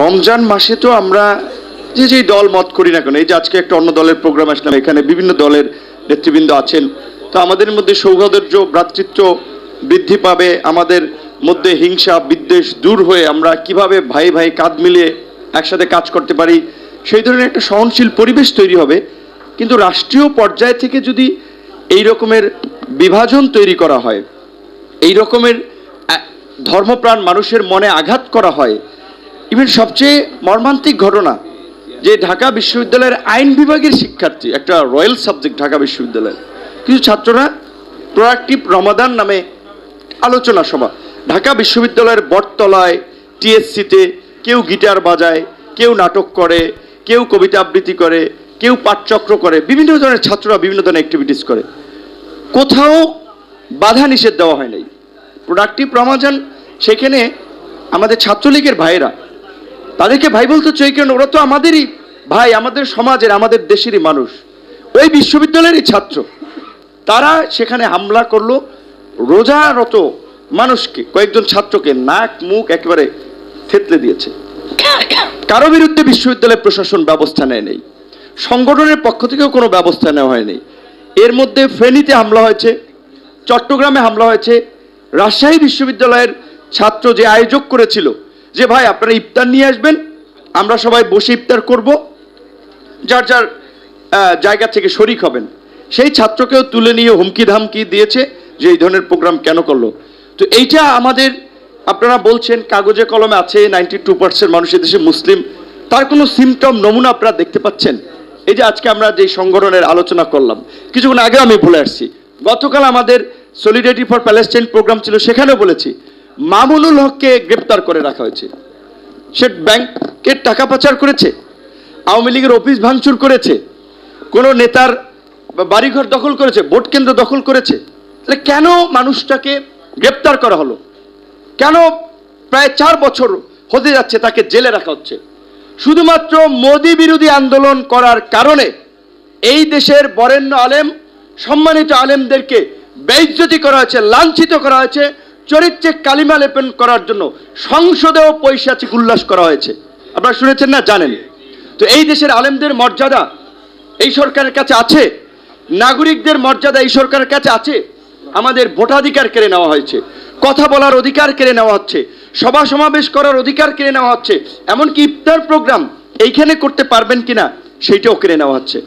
রমজান মাসে তো আমরা যে যে দল মত করি না কেন, এই যে আজকে একটা অন্য দলের প্রোগ্রাম আসলাম, এখানে বিভিন্ন দলের নেতৃবৃন্দ আছেন, তো আমাদের মধ্যে সৌহার্দ্য, ভ্রাতৃত্ব বৃদ্ধি পাবে, আমাদের মধ্যে হিংসা, বিদ্বেষ দূর হয়ে আমরা কীভাবে ভাই ভাই কাঁধ মিলিয়ে একসাথে কাজ করতে পারি, সেই ধরনের একটা সহনশীল পরিবেশ তৈরি হবে, কিন্তু রাষ্ট্রীয় পর্যায় থেকে যদি এই রকমের বিভাজন তৈরি করা হয়, এই রকমের ধর্মপ্রাণ মানুষের মনে আঘাত করা হয় ইভেন সবচেয়ে মর্মান্তিক ঘটনা, যে ঢাকা বিশ্ববিদ্যালয়ের আইন বিভাগের শিক্ষার্থী, একটা রয়্যাল সাবজেক্ট ঢাকা বিশ্ববিদ্যালয়ের, কিছু ছাত্ররা প্রোয়াক্টিভ রমাদান নামে আলোচনা সভা। ঢাকা বিশ্ববিদ্যালয়ের বটতলায় টিএসসিতে কেউ গিটার বাজায়, কেউ নাটক করে, কেউ কবিতা আবৃত্তি করে, কেউ পাঠচক্র করে, বিভিন্ন ধরনের ছাত্ররা বিভিন্ন ধরনের অ্যাক্টিভিটিস করে। কোথাও বাধা নিষেধ দেওয়া হয় নাই। প্রোডাক্টিভ রমাজান সেখানে আমাদের ছাত্রলীগের ভাইয়েরা তাদেরকে ভাই বলতে চাই কেন ওরা তো আমাদেরই ভাই, আমাদের সমাজের, আমাদের দেশেরই মানুষ। ওই বিশ্ববিদ্যালয়েরই ছাত্র। তারা সেখানে হামলা করল রোজারত মানুষকে, কয়েকজন ছাত্রকে নাক, মুখ একেবারে থেতলে দিয়েছে। কারও বিরুদ্ধে বিশ্ববিদ্যালয় প্রশাসন ব্যবস্থা নেয় নেই সংগঠনের পক্ষ থেকেও কোনো ব্যবস্থা নেওয়া হয়নি। এর মধ্যে ফেনীতে হামলা হয়েছে, চট্টগ্রামে হামলা হয়েছে। রাজশাহী বিশ্ববিদ্যালয়ের ছাত্র যে আয়োজক করেছিল যে ভাই, আপনারা ইফতার নিয়ে আসবেন, আমরা সবাই বসে ইফতার করব। যার যার জায়গা থেকে শরিক হবেন। সেই ছাত্রকেও তুলে নিয়ে হুমকি ধামকি দিয়েছে যে এই ধরনের প্রোগ্রাম কেন করল। তো এইটা আমাদের, আপনারা বলছেন, কাগজে কলমে আছে, নাইনটি টু পার্সেন্ট মানুষের দেশে মুসলিম। তার কোনো সিমটম, নমুনা আপনারা দেখতে পাচ্ছেন? এই যে আজকে আমরা যে সংগঠনের আলোচনা করলাম, কিছুক্ষণ আগে আমি ভুলে আসছি। গতকাল আমাদের সলিডারিটি ফর প্যালেস্টাইন প্রোগ্রাম ছিল, সেখানেও বলেছি মামুনুল হককে গ্রেপ্তার করে রাখা হয়েছে। সে ব্যাংকের টাকা পাচার করেছে, আওয়ামী লীগের অফিস ভাঙচুর করেছে, কোনো নেতার বাড়িঘর দখল করেছে, ভোট কেন্দ্র দখল করেছে। তাহলে কেন মানুষটাকে গ্রেপ্তার করা হলো? কেন প্রায় চার বছর হতে যাচ্ছে তাকে জেলে রাখা হচ্ছে? শুধুমাত্র মোদী বিরোধী আন্দোলন করার কারণে এই দেশের বরেণ্য আলেম, সম্মানিত আলেমদেরকে বেইজ্জতি করা হয়েছে, লাঞ্ছিত করা হয়েছে চরিত্রে কালিমা লেপন করার জন্য সংসদেও পৈশাচিক উল্লাস করা হয়েছে। আপনারা শুনেছেন না? জানেন। তো এই দেশের আলেমদের মর্যাদা এই সরকারের কাছে আছে? নাগরিকদের মর্যাদা এই সরকারের কাছে আছে? আমাদের ভোটাধিকার কেড়ে নেওয়া হয়েছে। কথা বলার অধিকার কেড়ে নেওয়া হচ্ছে। সভা সমাবেশ করার অধিকার কেড়ে নেওয়া হচ্ছে। এমনকি ইফতার প্রোগ্রাম এইখানে করতে পারবেন কিনা, সেইটাও কেড়ে নেওয়া হচ্ছে।